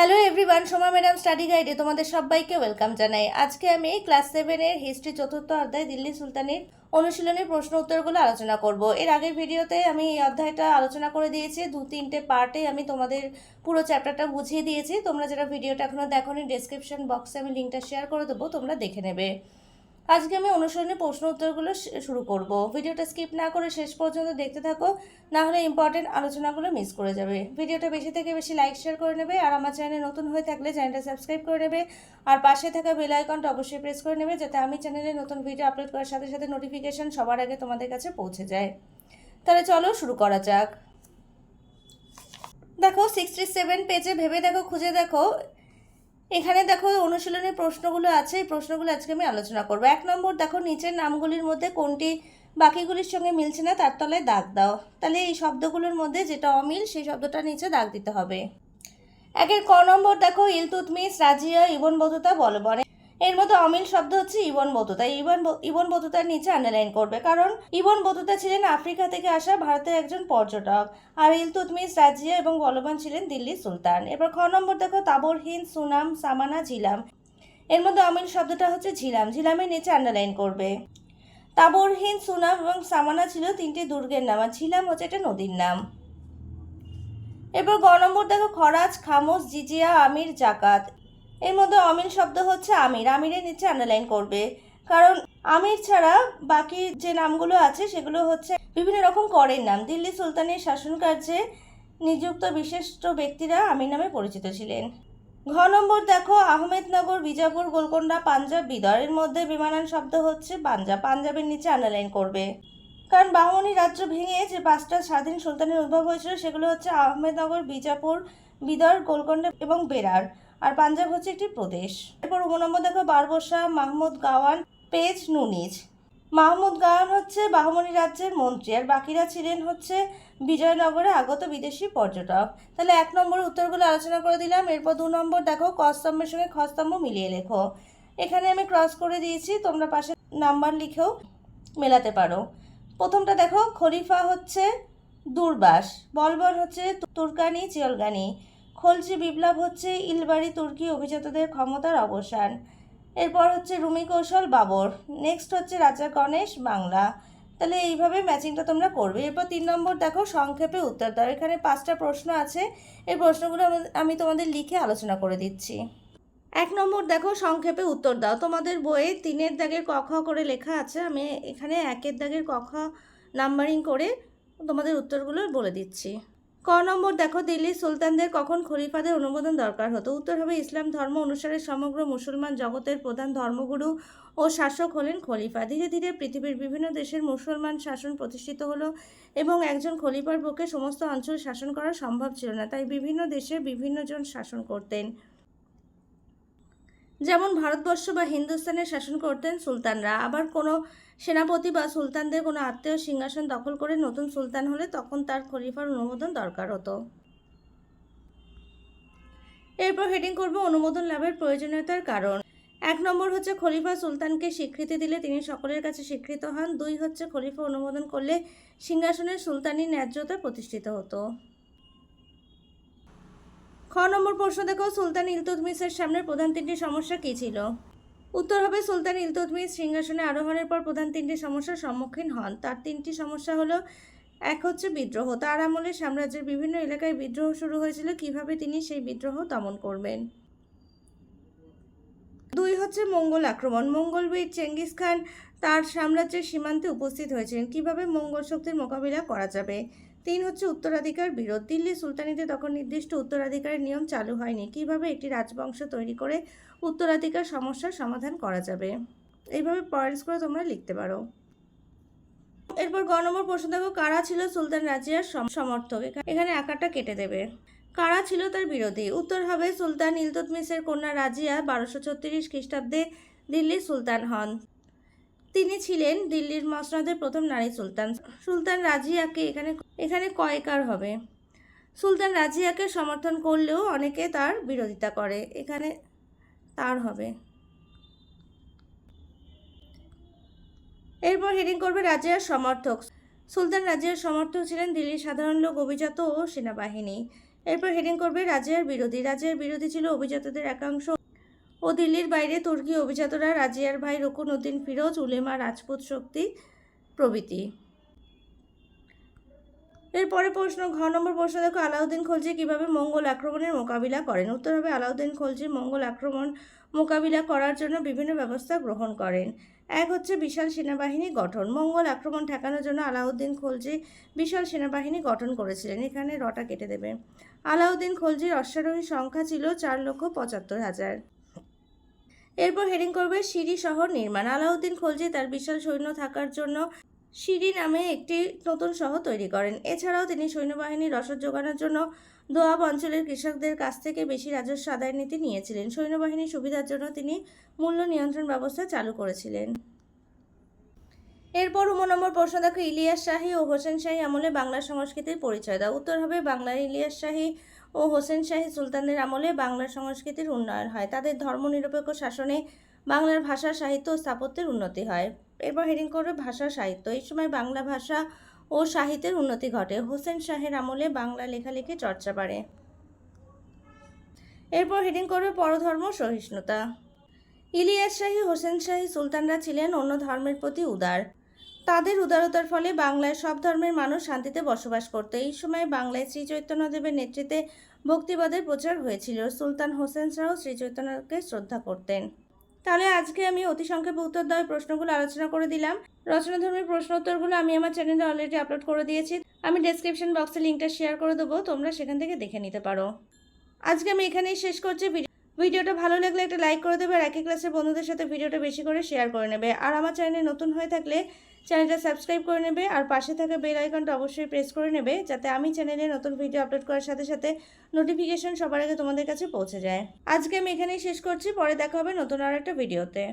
Hello everyone Soma madam study গাইডে তোমাদের সবাইকে welcome জানাই। আজকে আমি ক্লাস সেভেনের হিস্ট্রি চতুর্থ অধ্যায় দিল্লি সুলতানের অনুশীলনের প্রশ্ন উত্তরগুলো আলোচনা করব। এর আগের ভিডিওতে আমি এই অধ্যায়টা আলোচনা করে দিয়েছি। দু তিনটে পার্টে আমি তোমাদের পুরো চ্যাপ্টারটা বুঝিয়ে দিয়েছি। তোমরা যারা ভিডিওটা এখনও দেখো ডেসক্রিপশন বক্সে আমি লিঙ্কটা শেয়ার করে দেবো, তোমরা দেখে নেবে। আজকে আমি অনুসরণের প্রশ্ন উত্তরগুলো শুরু করব। ভিডিওটা স্কিপ না করে শেষ পর্যন্ত দেখতে থাকো, না হলে ইম্পর্টেন্ট আলোচনাগুলো মিস করে যাবে। ভিডিওটা বেশি থেকে বেশি লাইক শেয়ার করে নেবে আর আমার চ্যানেলে নতুন হয়ে থাকলে চ্যানেলটা সাবস্ক্রাইব করে নেবে। আর পাশে থাকা বেল আইকনটা অবশ্যই প্রেস করে নেবে যাতে আমি চ্যানেলে নতুন ভিডিও আপলোড করার সাথে সাথে নোটিফিকেশন সবার আগে তোমাদের কাছে পৌঁছে যায়। তাহলে চলো শুরু করা যাক। দেখো সিক্সটি সেভেন পেজে ভেবে দেখো, খুঁজে দেখো এখানে দেখো অনুশীলনের প্রশ্নগুলো আছে, এই প্রশ্নগুলো আজকে আমি আলোচনা করব। এক নম্বর, দেখো নিচের নামগুলির মধ্যে কোনটি বাকিগুলির সঙ্গে মিলছে না, তার তলায় দাগ দাও। তাহলে এই শব্দগুলোর মধ্যে যেটা অমিল, সেই শব্দটা নিচে দাগ দিতে হবে। একের ক নম্বর, দেখো ইলতুতমিস রাজিয়া ইবন বতুতা বলবনে। এর মধ্যে অমিল শব্দ হচ্ছে ইবন বতুতা। ইবন ইবন বতুতার নিচে আন্ডারলাইন করবে। কারণ ইবন বতুতা ছিলেন আফ্রিকা থেকে আসা ভারতের একজন পর্যটক। আর ইলতুতমিস রাজিয়া এবং বলবান ছিলেন দিল্লির সুলতান। এবার খ নম্বর দেখো, তাবর, হিন্দ, সুনাম, সামানা, ঝিলাম। এর মধ্যে অমিল শব্দটা হচ্ছে ঝিলাম। ঝিলামের নিচে আন্ডারলাইন করবে। তাবর, হিন্দ, সুনাম এবং সামানা ছিল তিনটি দুর্গের নাম, আর ঝিলাম হচ্ছে একটা নদীর নাম। এরপর গ নম্বর দেখো, খরাজ, খামোশ, জিজিয়া, আমির, জাকাত। এর মধ্যে অমিল শব্দ হচ্ছে আমির। আমিরের নিচে আন্ডারলাইন করবে। কারণ আমির ছাড়া বাকি যে নামগুলো আছে, সেগুলো হচ্ছে বিভিন্ন রকম করের নাম। দিল্লি সুলতানের শাসনকার্যে নিযুক্ত বিশিষ্ট ব্যক্তিরা আমির নামে পরিচিত ছিলেন। ঘ নম্বর দেখো, আহমেদনগর, বিজাপুর, গোলকোন্ডা, পাঞ্জাব, বিদর। এর মধ্যে বিমানান শব্দ হচ্ছে পাঞ্জাব। পাঞ্জাবের নিচে আন্ডারলাইন করবে। কারণ বাহমনি রাজ্য ভেঙে যে পাঁচটা স্বাধীন সুলতানের উদ্ভব হয়েছিল, সেগুলো হচ্ছে আহমেদনগর, বিজাপুর, বিদর, গোলকোন্ডা এবং বেরার। আর পাঞ্জাব হচ্ছে একটি প্রদেশ। এরপর নম্বর দেখো Barbosa, Mahmud Gawan, Paes Nuniz. Mahmud Gawan হচ্ছে বাহমনি রাজ্যের মন্ত্রী আর বাকিরা ছিলেন হচ্ছে বিজয়নগরে আগত বিদেশি পর্যটক। তাহলে এক নম্বর উত্তরগুলো আলোচনা করে দিলাম। এরপর দু নম্বর দেখো কস্তম্ভের সঙ্গে খস্তম্ভ মিলিয়ে লেখো। এখানে আমি ক্রস করে দিয়েছি, তোমরা পাশে নাম্বার লিখেও মেলাতে পারো। প্রথমটা দেখো, খলিফা হচ্ছে দুর্বাস, বলবন হচ্ছে তুর্কানি চিয়লগানি খলজি বিপ্লব হচ্ছে ইলবাড়ি, তুর্কি অভিজাতদের ক্ষমতার অবসান। এরপর হচ্ছে রুমি কৌশল বাবর নেক্সট হচ্ছে রাজা গণেশ বাংলা। তাহলে এইভাবে ম্যাচিংটা তোমরা করবে। এরপর তিন নম্বর দেখো, সংক্ষেপে উত্তর দাও। এখানে পাঁচটা প্রশ্ন আছে। এই প্রশ্নগুলো আমি- তোমাদের লিখে আলোচনা করে দিচ্ছি। এক নম্বর দেখো, সংক্ষেপে উত্তর দাও। তোমাদের বইয়ে তিনের দাগের ক, খ করে লেখা আছে। আমি এখানে একের দাগের ক, খ নাম্বারিং করে তোমাদের উত্তরগুলো বলে দিচ্ছি। ক নম্বর, দেখো, দিল্লির সুলতানদের কখন খলিফাদের অনুমোদন দরকার হতো? উত্তর হবে, ইসলাম ধর্ম অনুসারে সমগ্র মুসলমান জগতের প্রধান ধর্মগুরু ও শাসক হলেন খলিফা। ধীরে ধীরে পৃথিবীর বিভিন্ন দেশের মুসলমান শাসন প্রতিষ্ঠিত হলো এবং একজন খলিফার পক্ষে সমস্ত অঞ্চল শাসন করা সম্ভব ছিল না। তাই বিভিন্ন দেশে বিভিন্নজন শাসন করতেন। যেমন ভারতবর্ষ বা হিন্দুস্তানের শাসন করতেন সুলতানরা। আবার কোনো সেনাপতি বা সুলতানদের কোনো আত্মীয় সিংহাসন দখল করে নতুন সুলতান হলে তখন তার খলিফার অনুমোদন দরকার হতো। এরপর হেডিং করব অনুমোদন লাভের প্রয়োজনীয়তার কারণ। এক নম্বর হচ্ছে খলিফা সুলতানকে স্বীকৃতি দিলে তিনি সকলের কাছে স্বীকৃত হন। দুই হচ্ছে খলিফা অনুমোদন করলে সিংহাসনের সুলতানি ন্যায্যতা প্রতিষ্ঠিত হতো। নম্বর প্রশ্ন দেখো, সুলতান ইলতুতমিসের সামনে প্রধান তিনটি সমস্যা কী ছিল? উত্তর হবে, সুলতান ইলতুতমিস সিংহাসনে আরোহণের পর প্রধান তিনটি সমস্যার সম্মুখীন হন। তার তিনটি সমস্যা হলো, এক হচ্ছে বিদ্রোহ। তার আমলে সাম্রাজ্যের বিভিন্ন এলাকায় বিদ্রোহ শুরু হয়েছিল, কীভাবে তিনি সেই বিদ্রোহ দমন করবেন? দুই হচ্ছে মঙ্গল আক্রমণ। মঙ্গল বীর চেঙ্গিস খান তার সাম্রাজ্যের সীমান্তে উপস্থিত হয়েছিলেন। কীভাবে মঙ্গল শক্তির মোকাবিলা করা যাবে? তিন হচ্ছে উত্তরাধিকার বিরোধ। দিল্লি সুলতানিতে তখন নির্দিষ্ট উত্তরাধিকারের নিয়ম চালু হয়নি। কীভাবে একটি রাজবংশ তৈরি করে উত্তরাধিকার সমস্যার সমাধান করা যাবে? এইভাবে পয়েন্টস করে তোমরা লিখতে পারো। এরপর গ নম্বর প্রশ্ন দেখো, কারা ছিল সুলতান রাজিয়ার সমর্থক? এখা- এখানে আঁকাটা কেটে দেবে। কারা ছিল তার বিরোধী? উত্তর হবে সুলতান ইলতুতমিসের কন্যা রাজিয়া, বারোশো ছত্রিশ খ্রিস্টাব্দে দিল্লির সুলতান হন। তিনি ছিলেন দিল্লির মসনদের প্রথম নারী সুলতান। সুলতান রাজিয়াকে এখানে এখানে কয়কার হবে? সুলতান রাজিয়াকে সমর্থন করলেও অনেকে তার বিরোধিতা করে। এখানে তার হবে। এরপর হেডিং করবে রাজিয়ার সমর্থক। সুলতান রাজিয়ার সমর্থক ছিলেন দিল্লির সাধারণ লোক, অভিজাত ও সেনাবাহিনী। এরপর হেডিং করবে রাজিয়ার বিরোধী। রাজিয়ার বিরোধী ছিল অভিজাতদের একাংশ ও দিল্লির বাইরে তুর্কি অভিজাতরা রাজিয়ার ভাই রকুন উদ্দিন ফিরোজ উলেমা রাজপুত শক্তি প্রভৃতি। এরপরে প্রশ্ন, ঘ নম্বর প্রশ্ন, দেখো, আলাউদ্দিন খলজি কীভাবে মঙ্গল আক্রমণের মোকাবিলা করেন? উত্তর হবে, আলাউদ্দিন খলজি মঙ্গল আক্রমণ মোকাবিলা করার জন্য বিভিন্ন ব্যবস্থা গ্রহণ করেন। এক হচ্ছে বিশাল সেনাবাহিনী গঠন। মঙ্গল আক্রমণ ঠেকানোর জন্য আলাউদ্দিন খলজি বিশাল সেনাবাহিনী গঠন করেছিলেন। এখানে রটা কেটে দেবে। আলাউদ্দিন খলজির অশ্বারোহী সংখ্যা ছিল চার লক্ষ পঁচাত্তর হাজার। এরপর হেডিং করবে সিরি শহর নির্মাণ। আলাউদ্দিন খলজি তার বিশাল সৈন্য থাকার জন্য সিরি নামে একটি নতুন শহর তৈরি করেন। এছাড়াও তিনি সৈন্যবাহিনীর রসদ যোগানোর জন্য দোয়াব অঞ্চলের কৃষকদের কাছ থেকে বেশি রাজস্ব আদায়ের নীতি নিয়েছিলেন। সৈন্যবাহিনীর সুবিধার জন্য তিনি মূল্য নিয়ন্ত্রণ ব্যবস্থা চালু করেছিলেন। এরপর উম নম্বর প্রশ্ন দেখো, ইলিয়াস শাহী ও হোসেন শাহী আমলে বাংলা সংস্কৃতির পরিচয় দাও। উত্তর হবে বাংলার ইলিয়াস শাহী ও হোসেন শাহী সুলতানদের আমলে বাংলা সংস্কৃতির উন্নয়ন হয়। তাদের ধর্মনিরপেক্ষ শাসনে বাংলার ভাষা, সাহিত্য ও স্থাপত্যের উন্নতি হয়। এরপর হেডিং করবে ভাষা, সাহিত্য। এই সময় বাংলা ভাষা ও সাহিত্যের উন্নতি ঘটে। হোসেন শাহের আমলে বাংলা লেখালেখি চর্চা বাড়ে। এরপর হেডিং করবে পরধর্ম সহিষ্ণুতা। ইলিয়াস শাহী, হোসেন শাহী সুলতানরা ছিলেন অন্য ধর্মের প্রতি উদার। তাদের উদারতার ফলে বাংলায় সব ধর্মের মানুষ শান্তিতে বসবাস করত। এই সময় বাংলায় শ্রী চৈতন্যদেবের নেতৃত্বে ভক্তিবাদের প্রচার হয়েছিল। সুলতান হোসেন শাহ শ্রী চৈতন্যকে শ্রদ্ধা করতেন। তাহলে আজকে আমি অতি সংক্ষেপে দেওয়ার প্রশ্নগুলো আলোচনা করে দিলাম। রচনাধর্মী প্রশ্ন উত্তরগুলো আমি আমার চ্যানেলে অলরেডি আপলোড করে দিয়েছি। আমি ডেসক্রিপশন বক্সে লিঙ্কটা শেয়ার করে দেবো। তোমরা সেখান থেকে দেখে নিতে পারো। আজকে আমি এখানেই শেষ করছি। ভিডিওটা ভালো লাগলে একটা লাইক করে দেবে আর একই ক্লাসের বন্ধুদের সাথে ভিডিওটা বেশি করে শেয়ার করে নেবে। আর আমার চ্যানেলে নতুন হয়ে থাকলে চ্যানেলটা সাবস্ক্রাইব করে নেবে আর পাশে থাকা বেল আইকনটা অবশ্যই প্রেস করে নেবে যাতে আমি চ্যানেলে নতুন ভিডিও আপলোড করার সাথে সাথে নোটিফিকেশন সবার আগে তোমাদের কাছে পৌঁছে যায়। আজকে আমি এখানেই শেষ করছি, পরে দেখা হবে নতুন আর একটা ভিডিওতে।